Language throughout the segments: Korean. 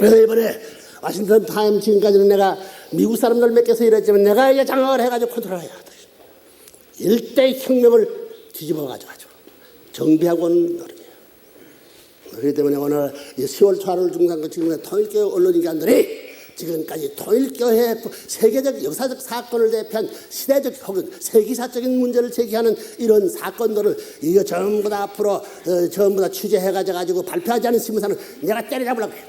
그래서 이번에 와싱턴 타임 지금까지는 내가 미국 사람들 맡겨서 일했지만 내가 이제 장악을 해가지고 컨트롤 해야 돼. 일대 혁명을 뒤집어 가져가지고 정비하고 는 노력이에요. 그렇기 때문에 오늘 이 10월 초하를 중단한 지금 통일교 언론인간들이 지금까지 통일교회 세계적 역사적 사건을 대표한 시대적 혹은 세기사적인 문제를 제기하는 이런 사건들을 이거 전부 다 앞으로 어, 전부 다 취재해 가지고 발표하지 않은 신문사는 내가 때려잡으려고 해요.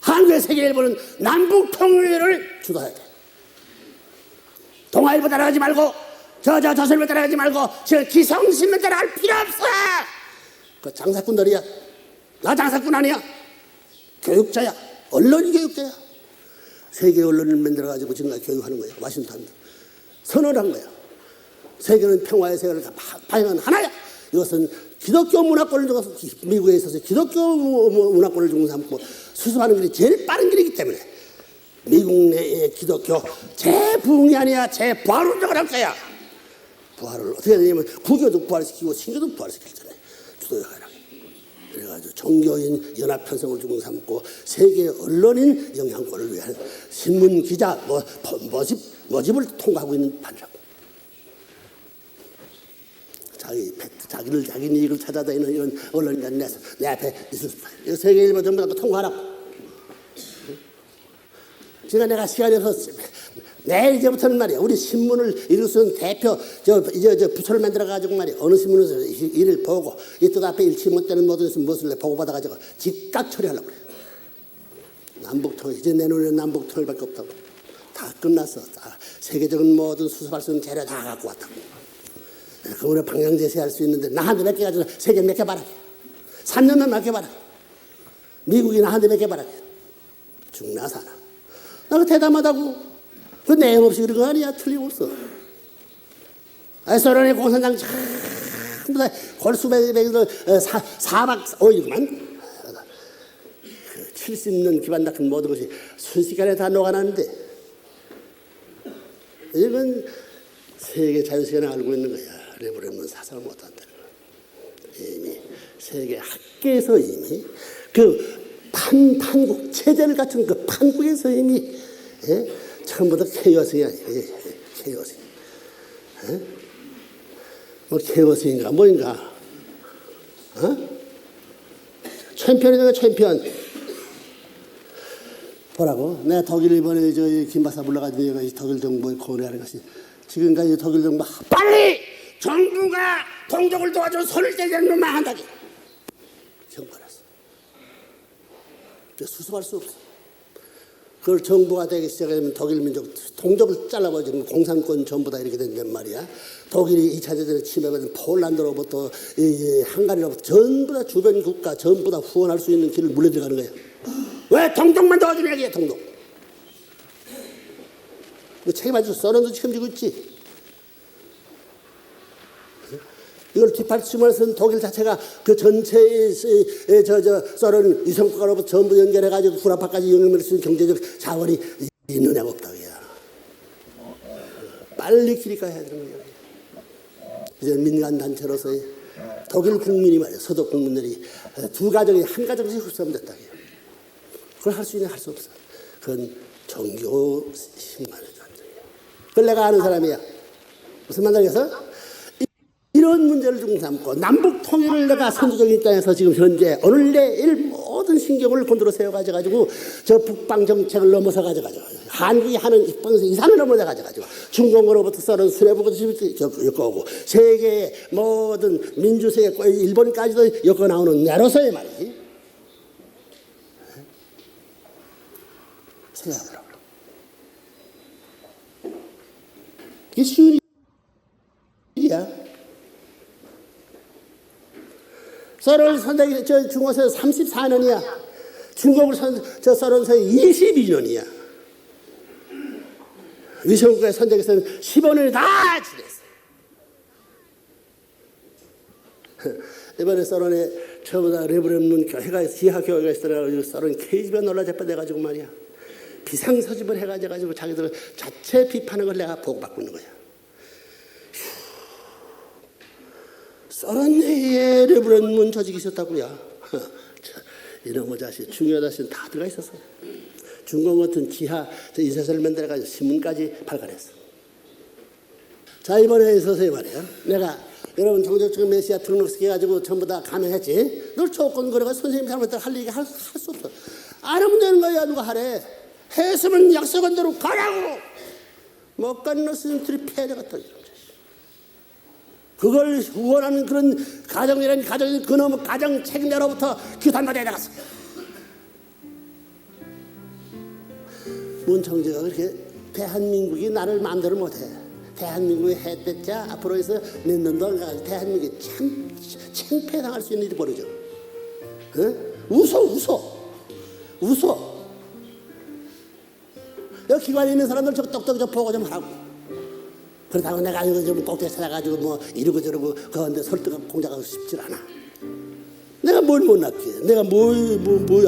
한국의 세계일보는 남북 통일을 주도해야 돼. 동아일보 따라가지 말고 저저 조선일보 따라가지 말고 저 기성신문 따라갈 필요 없어. 그 장사꾼들이야. 나 장사꾼 아니야. 교육자야. 언론이 교육자야. 세계 언론을 만들어 가지고 지금까지 교육하는 거야. 와싱턴 선언한 거야. 세계는 평화의 세계를 방향은 하나야. 이것은 기독교 문화권을 미국에 있어서 기독교 문화권을 두고 삼고 수습하는 길이 제일 빠른 길이기 때문에 미국 내의 기독교 재부흥이 아니야 재부활을 운동을 할 거야. 부활을 어떻게 되냐면 구교도 부활시키고 신교도 부활시키잖아요. 주도해라. 그래가지고 종교인 연합 편성을 주고 삼고 세계 언론인 영향권을 위한 신문 기자 뭐 모집 모집을 통과하고 있는 판이라고. 자기 자기를 자기 이익을 찾아다니는 이런 언론인들 내, 내 앞에 있을 수 세계 일보 전부 다 통과하라고. 지금 내가 시간이 없어서 내일 이제부터는 말이야 우리 신문을 있는 대표 저 이제 저 부처를 만들어 가지고 말이야 어느 신문에서 이- 일을 보고 이 뜻 앞에 일치 못되는 모든 무엇을 보고 받아 가지고 즉각 처리하려고 그래. 남북 통일 이제 내 눈에 남북 통일밖에 없다고 다 끝났어. 다 세계적인 모든 수습할 수 있는 재료 다 갖고 왔다고. 그거를 방향 제시할 수 있는데 나한테 몇개 가지고 세계 몇개 바라게. 3년만 몇개 바라게. 미국이 나한테 몇개 바라게. 죽나 사나. 나그 대담하다고. 그 내용 없이 그런 거 아니야. 틀림없어. 아, 소련의 공산당 전부 다 골수백에서 사박 오일만. 그 70년 기반 닦은 모든 것이 순식간에 다 녹아나는데 이건 세계 자유시간에 알고 있는 거야. 레브레몬 사상을 못한다는 거야. 이미 세계 학계에서 이미 그 판, 판국, 체제를 갖춘 그 판국에서 이미 예? 처음부터 케이오스가. 예, 예, 케이오스. 예? 뭐 케이오스인가 뭐인가. 어? 챔피언이다 챔피언. 보라고. 내가 독일 이번에 저 김 박사 불러가지고 독일 정부 고려하는 것이 지금까지 독일 정부 빨리 정부가 동족을 도와줘 손을 떼자는 놈만 한다기. 경고했어. 수습할 수 없어. 그걸 정부가 되기 시작하면 독일 민족 동족을 잘라버리면 공산권 전부 다 이렇게 된단 말이야. 독일이 2차 대전에 침해받은 폴란드로부터 이, 이 헝가리로부터 전부 다 주변 국가 전부 다 후원할 수 있는 길을 물려들어가는 거야. 왜 동족만 도와주냐 이게 동족. 그 책임을 소련도 책임지고 있지. 이걸 뒷받침해서는 독일 자체가 그 전체의 저, 저, 소련 이성국가로부터 전부 연결해가지고 구라파까지 수 있는 경제적 자원이 있느냐가 없다고 해야. 빨리 길이가 해야 되는 거예요. 이제 민간단체로서의 독일 국민이 말이야, 서독 국민들이 두 가정이 한 가정씩 흡수하면. 해요. 그걸 할 수 있냐, 할 수 없어. 그건 종교 신관의 전쟁이에요. 그걸 내가 아는 사람이야. 무슨 말이겠어? 이런 문제를 중 삼고 남북 통일을 내가 선두적인 입장에서 지금 현재 오늘 내 일 모든 신경을 곤두로 세워 가지고 저 북방 정책을 넘어서 가지고 한국이 하는 입방에서 이상을 넘어서 가지고 중공으로부터 썰은 수뇌부부터 엮어오고 세계의 모든 민주세계 일본까지도 엮어 나오는 내로서의 말이지 생각해보라고. 이게 쉬운 일이야 서른 선생이 저 중국에서 34년이야. 중국을 선, 저 서른 선 22년이야. 위성국의 선택에서는 15년이 다 지냈어. 이번에 서른에 저보다 레브렘문 교회가 지하 교회가 있어가지고 서른 케이지가 놀라 재판돼가지고 말이야. 비상서집을 해가지고 자기들 자체 비판하는 걸 내가 보고받고 있는 거야. 서른 해에 레브렘문 조직이 있었다고요. 저, 이놈의 자식 중요한 자식은 다 들어가 있었어. 중공 같은 지하 저 인쇄소를 만들어가지고 신문까지 발간했어. 자 이번에 있어서 말이야. 내가 여러분 정적증 메시아 등록시켜가지고 전부 다 감행했지. 널 조건거래가 선생님 잘못했다 할 얘기 할 수 없어. 안 하면 되는 거야 누가 하래. 했으면 약속한 대로 가라고. 못 가는 것은 들이 패려갔다. 그걸 후원하는 그런 가정이라는 가정이 그놈의 가정 책임자로부터 규탄받아야 나갔어. 문청재가 그렇게 대한민국이 나를 마음대로 못해. 대한민국의 해때자 앞으로 해서 몇 년도 안 가서 대한민국이 참 창피당할 수 있는 일이 벌어져. 어? 웃어 웃어 웃어. 여기 기관에 있는 사람들 저 똑똑히 좀 보고 좀 하라고. 그렇다고 내가 이거 좀 똑똑히 찾아가지고 뭐 이러고 저러고 그런데 설득 공작하고 싶질 않아. 내가 뭘 못났게 내가 뭘뭐뭐